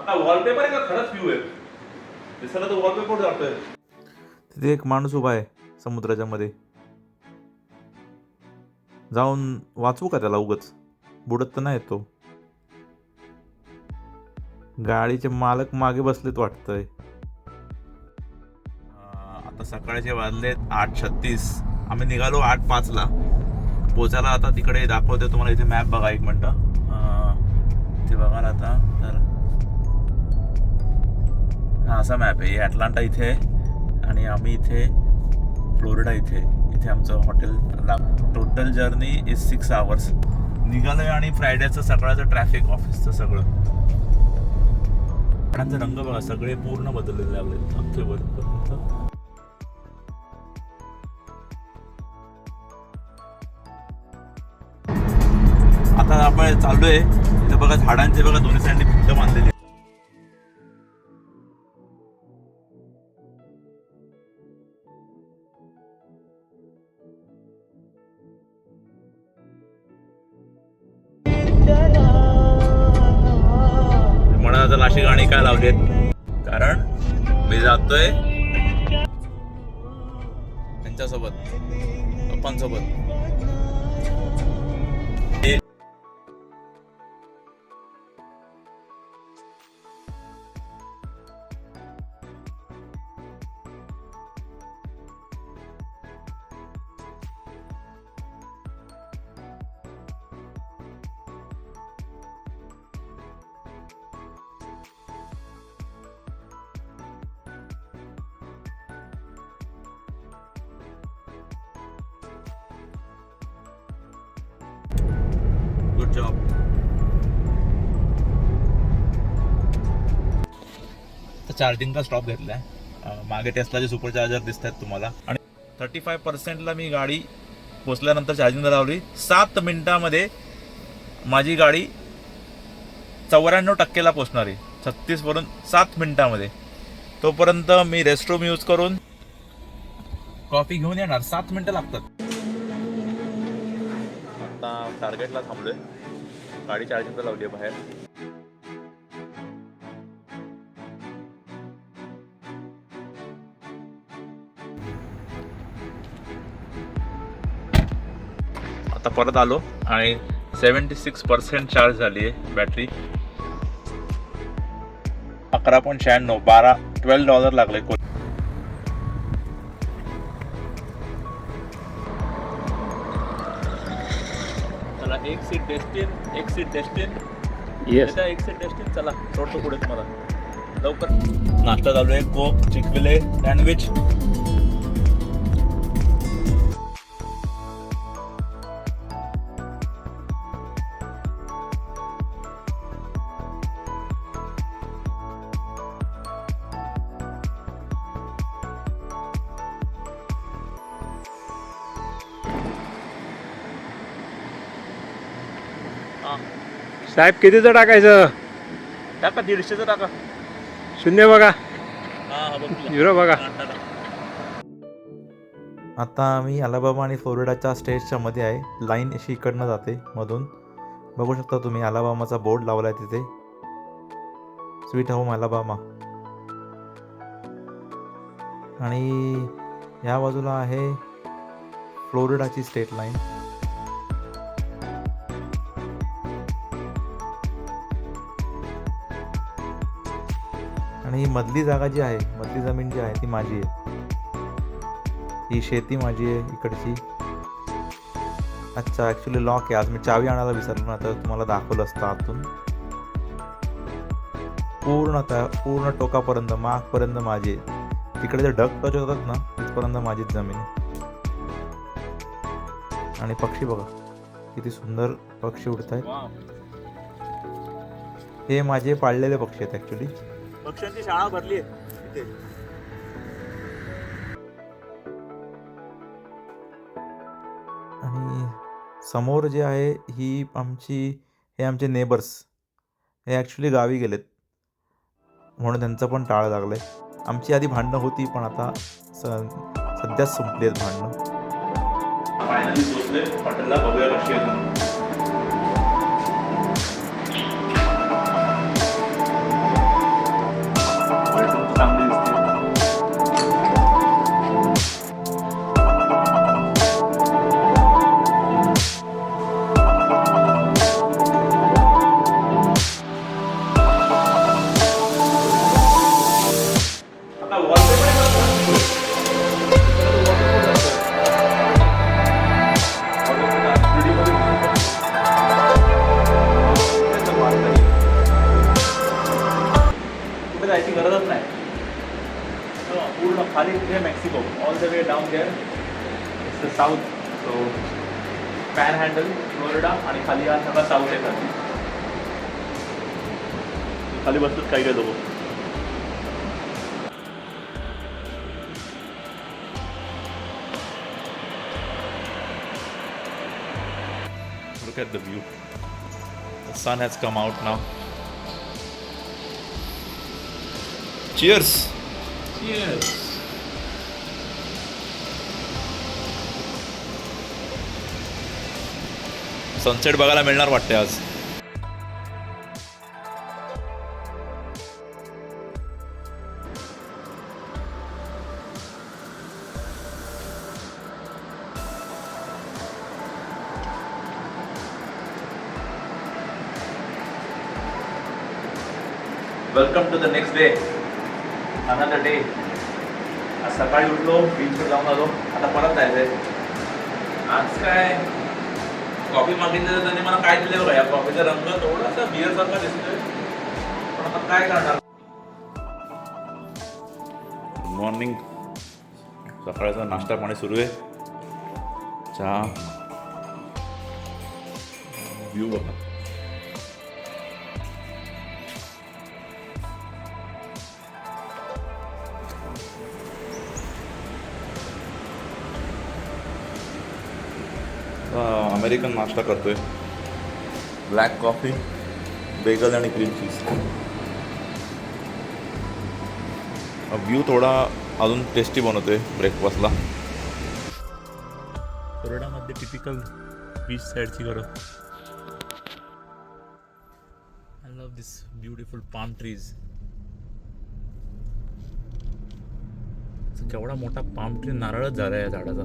आता वॉलपेपर आहे का? खरंच व्ह्यू आहे. दिसायला तर वॉलपेपर जातोय तिथे एक माणूस उभा आहे समुद्राच्या मध्ये. जाऊन वाचवू का त्याला उगच? बुडत तर नाही तो. गाडीचे मालक मागे बसलेत वाटतंय. आता सकाळचे वाजलेत आठ छत्तीस. आम्ही निघालो आठ पाचला. पोचायला आता तिकडे दाखवते तुम्हाला इथे मॅप बघा एक मिनटं. ते बघा ना आता. तर हा असा मॅप आहे. ॲटलांटा इथे आणि आम्ही इथे फ्लोरिडा इथे इथे आमचं हॉटेल लाग total journey is six hours निघालं आहे आणि फ्रायडेचं सकाळचं ट्रॅफिक ऑफिसचं सगळं. झाडांचं रंग बघा सगळे पूर्ण बदललेले लागले अख्खे वरपर्यंत. आता आपण चाललोय. इथे बघा झाडांचे बघा दोन्ही साईडने भिंत बांधलेली मी त्यांच्यासोबत पप्पांसोबत. जॉब चार्जिंगचा स्टॉप घेतलाय. अं, मागे टेस्लाचे सुपर चार्जर दिसत आहेत तुम्हाला. आणि थर्टी फाय पर्सेंटला मी गाडी पोचल्यानंतर चार्जिंगला लावली. सात मिनिटामध्ये माझी गाडी चौऱ्याण्णव टक्केला पोचणार. आहे छत्तीस वरून सात मिनिटामध्ये. तोपर्यंत मी रेस्टरूम यूज करून कॉफी घेऊन येणार. सात मिनिटं लागतात. आता टार्गेटला थांबलोय. गाडी चार्जिंगला लावली आहे बाहेर. आता परत आलो आणि सेवन्टी सिक्स पर्सेंट चार्ज झाली आहे बॅटरी अकरा पॉईंट शहाण्णव बारा ट्वेल्व डॉलर लागले चला एक सीट डेस्टिन एक सीट डेस्टिन येस एक सीट डेस्टिन चला सोडतो पुढे मला लवकर. नाश्ता चालू आहे कोक चिकविले सँडविच साहेब कितीचं टाकायचं? टाका दीडशेचं टाका. शून्य बघा. हा बघ झिरो बघा. आता आम्ही अलाबामा आणि फ्लोरिडाच्या स्टेटच्या मध्ये आहे. लाईन अशी इकडनं जाते मधून. बघू शकता तुम्ही अलाबामाचा बोर्ड लावला आहे तिथे. Sweet home Alabama. आणि या बाजूला आहे फ्लोरिडाची स्टेट लाईन. ही मधली जागा जी आहे मधली जमीन जी आहे ती माझी आहे. ही शेती माझी आहे इकडची. अच्छा ॲक्च्युली लॉक आहे. आज मी चावी आणायला विसरलो ना तर तुम्हाला दाखवलं असतं आतून. पूर्ण पूर्ण टोकापर्यंत मागपर्यंत माझी तिकडे जे ढग टच होतात ना तिथपर्यंत माझीच जमीन आणि पक्षी बघा किती सुंदर पक्षी उडत आहेत हे माझे पाळलेले पक्षी आहेत ॲक्च्युली पक्ष्यांची शाळा भरली आहे. आणि समोर जे आहे ही आमची हे आमचे नेबर्स हे ॲक्च्युली गावी गेलेत. म्हणून त्यांचं पण टाळ लागलं आहे आमची आधी भांडणं होती पण आता स सध्याच संपली आहेत भांडणं. पॅन हँडल फ्लोरिडा आणि खाली हा सगळा साऊथ आहे खाली खाली बसतात काही काही लोक Look at the view. The sun has come out now. Cheers! Cheers. Sunset बघायला मिळणार वाटते आज. Welcome to the next day another day आज सकाळी उठलो बीचवर जाऊन आलो. आता परत जायचंय. आज काय? कॉफी मागितली तर त्यांनी मला काय दिलं बघा या कॉफीचा रंग थोडासा बिअर सारखा दिसतोय. पण आता काय करणार? मॉर्निंग सकाळचा नाश्ता पाणी सुरू आहे. चहा. व्यू बघा. अमेरिकन नाश्ता करतोय. ब्लॅक कॉफी बेगल आणि क्रीम चीज. व्ह्यू थोडा अजून टेस्टी बनवतोय ब्रेकफास्टला फ्लोरिडामध्ये टिपिकल बीच साईडची घरं. I love this beautiful palm trees केवढा मोठा पाम ट्री नारळच झाला या झाडाचा.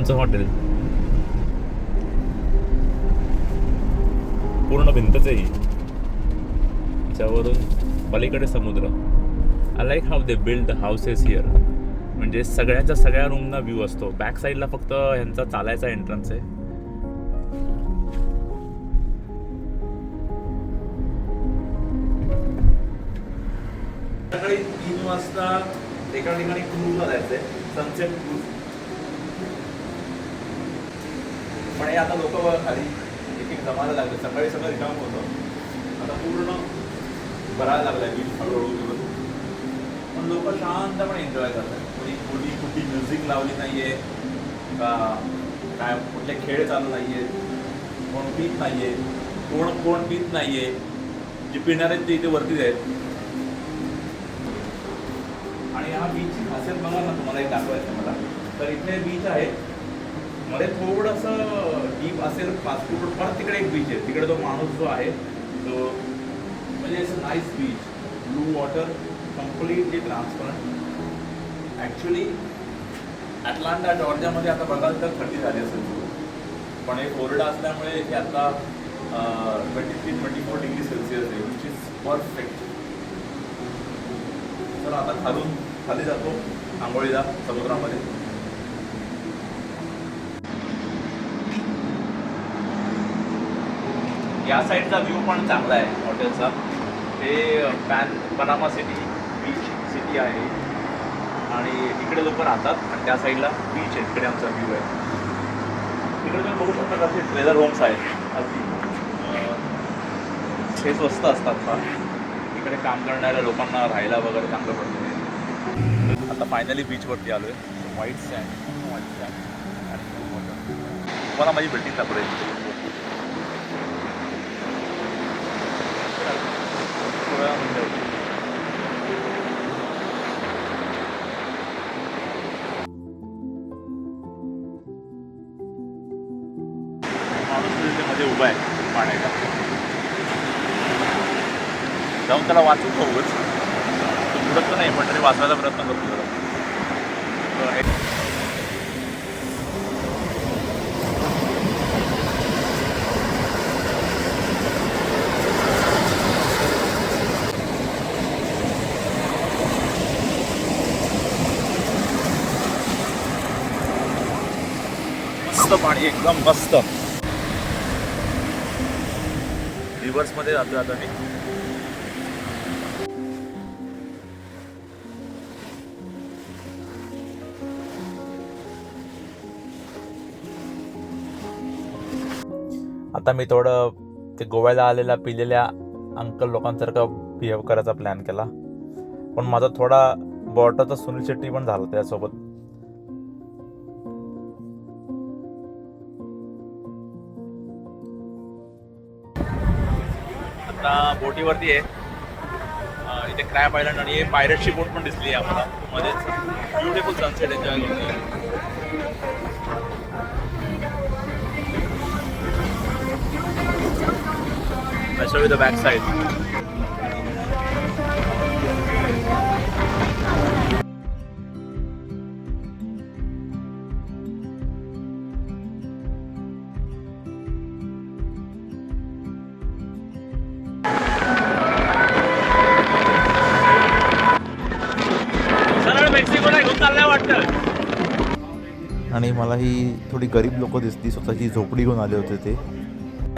आमचं हॉटेल. पूर्ण भिंतच आहे ही. त्याच्यावरून पलीकडे समुद्र. I like how they build the houses here म्हणजे सगळ्याच्या सगळ्या रूमना व्ह्यू असतो. बॅक साईडला फक्त ह्यांचा चालायचा एंट्रन्स आहे. सकाळी तीन वाजता एका ठिकाणी क्रूजला जायचंय. सनसेट क्रूज पण हे आता लोक खाली एक एक जमायला लागले. सकाळी सगळं रिकाम होतं. आता पूर्ण भरायला लागलाय बीच हळूहळू दिवस पण लोक शांतपणे एन्जॉय करतात. कोणी कोणी कुठली म्युझिक लावली नाहीये का काय कुठले खेळ चालू नाहीये कोण पित नाहीये कोण कोण पित नाहीये जे पिणारे ते इथे वरतीच आहेत. आणि हा बीचची खासियत बघा ना तुम्हाला एक दाखवायचं मला. तर इथे बीच आहे मध्ये थोडंसं डीप असेल फास्ट फूड परत तिकडे एक बीच आहे. तिकडे तो माणूस जो आहे तो म्हणजे असं nice beach blue water completely transparent actually Atlanta जॉर्जियामध्ये आता बघाल तर थंडी झाली असेल. पण हे कोरडा असल्यामुळे हे आता twenty three twenty four degree Celsius आहे विच इज परफेक्ट तर आता खालून खाली जातो आंघोळीला समुद्रामध्ये. या साईडचा व्ह्यू पण चांगला आहे हॉटेलचा. ते pan Panama City Beach city आहे. आणि इकडे लोक राहतात आणि त्या साईडला बीच आहे. तिकडे आमचा व्ह्यू आहे. तिकडे तुम्ही बघू शकता असे ट्रेलर होम्स आहेत. अगदी हे स्वस्त असतात फार. इकडे काम करणाऱ्या लोकांना राहायला वगैरे चांगलं पडतं. आता फायनली बीचवरती आलो आहे व्हाईट सँड व्हाईट सँड आणि माझी बिल्डिंग सापडेल वाचवायचा प्रयत्न करतो मस्त पाणी एकदम मस्त. रिव्हर्समध्ये जातोय आता मी. आता मी थोडं ते गोव्याला आलेल्या पिलेल्या अंकल लोकांसारखं बिहेव करायचा प्लॅन केला. पण माझा थोडा बॉटरचा सुनील शेट्टी पण झाला त्यासोबत. आता बोटीवरती आहे. इथे क्रॅप आयलंड आणि हे पायरटची बोट पण दिसली आहे आम्हाला. मध्येच. ब्युटिफुल सनसेट आहे I'll show you the back side. वाटतं आणि मला ही थोडी गरीब लोक दिसली स्वतःची झोपडी घेऊन आले होते ते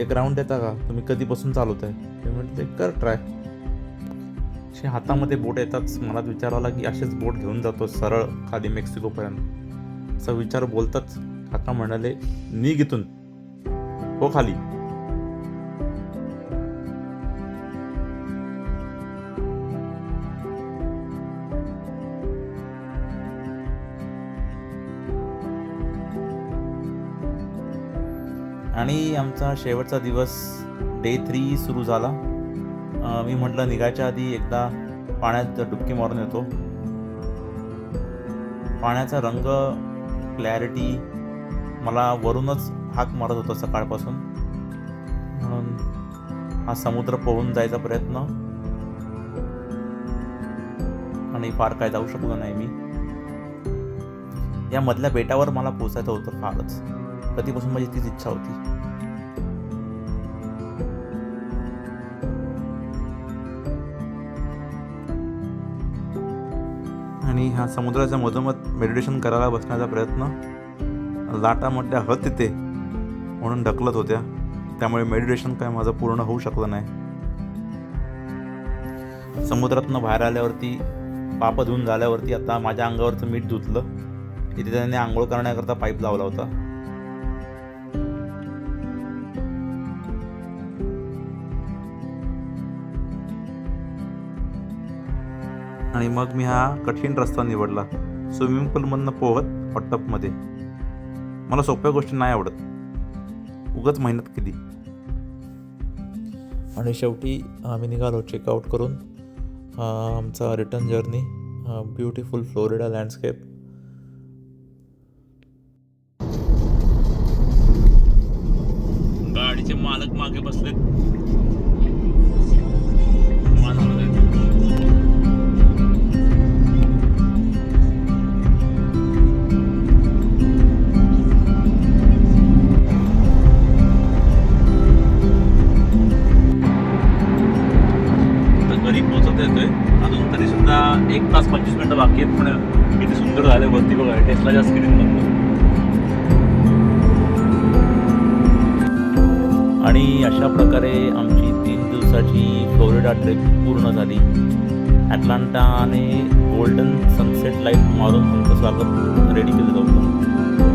एक राऊंड देता का? तुम्ही कधीपासून चालवत आहे ते म्हटले कर ट्राय असे हातामध्ये बोट येतात. मनात विचार आला की असेच बोट घेऊन जातो सरळ खाली मेक्सिकोपर्यंत. असा विचार बोलताच काका म्हणाले निघ इथून. हो खाली. आणि आमचा शेवटचा दिवस डे थ्री सुरू झाला. मी म्हटलं निघायच्या आधी एकदा पाण्यात डुबकी मारून येतो. पाण्याचा रंग क्लॅरिटी मला वरूनच हाक मारत होता सकाळपासून. म्हणून हा समुद्र पोहून जायचा प्रयत्न. आणि फार काय जाऊ शकलो नाही मी. या मधल्या बेटावर मला पोचायचं होतं फारच. कधीपासून माझी तीच इच्छा होती. आणि ह्या समुद्राच्या मधोमध मेडिटेशन करायला बसण्याचा प्रयत्न लाटा मोठ्या हत तिथे म्हणून ढकलत होत्या. त्यामुळे मेडिटेशन काय माझं पूर्ण होऊ शकलं नाही. समुद्रातनं बाहेर आल्यावरती पाप धुवून झाल्यावरती आता माझ्या अंगावरचं मीठ धुतलं. तिथे त्याने आंघोळ करण्याकरता पाईप लावला होता. आणि मग मी हा कठीण रस्ता निवडला. स्विमिंग पूलमधनं पोहत हॉट टबमध्ये मला सोप्या गोष्टी नाही आवडत. उगाच मेहनत केली. आणि शेवटी आम्ही निघालो चेकआउट करून. आमचा return journey beautiful Florida landscape गाडीचे मालक मागे बसलेत. एक तास पंचवीस मिनिटं बाकी आहेत पण किती सुंदर झालं वरती बघा टेस्टलाच्या स्क्रीन मधून. आणि अशा प्रकारे आमची तीन दिवसाची फ्लोरिडा ट्रिप पूर्ण झाली. ॲटलांटाने गोल्डन सनसेट लाइट मारून आमचं स्वागत रेडी केलं होतं